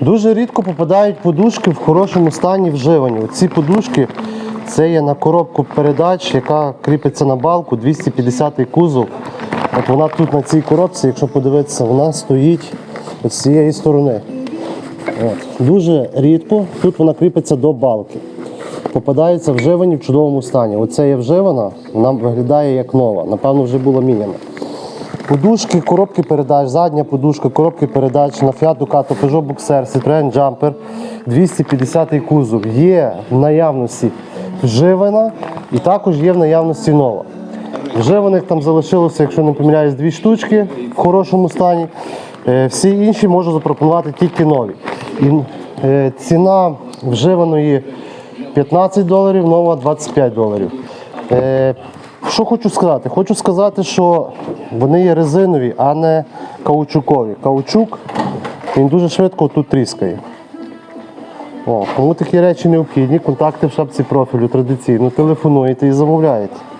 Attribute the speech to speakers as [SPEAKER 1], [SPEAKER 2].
[SPEAKER 1] Дуже рідко попадають подушки в хорошому стані вживані. Ці подушки це є на коробку передач, яка кріпиться на балку, 250 кузов. От вона тут на цій коробці, якщо подивитися, вона стоїть з цієї сторони. От. Дуже рідко тут вона кріпиться до балки. Попадається вживані в чудовому стані. Оце є вживана, вона виглядає як нова. Напевно, вже була міняна. Подушки, коробки передач, задня подушка, коробки передач на Fiat Ducato, Peugeot Boxer, Citroen Jumper, 250 кузов. Є в наявності вживана і також є в наявності нова. Вживаних там залишилося, якщо не помиляюсь, дві штучки в хорошому стані. Е, Всі інші можу запропонувати тільки нові. І е, ціна вживаної 15 доларів, нова 25 доларів. Що хочу сказати? Хочу сказати, що вони є резинові, а не каучукові. Каучук він дуже швидко тут тріскає. О, кому такі речі необхідні, контакти в шапці профілю традиційно телефонуєте і замовляєте.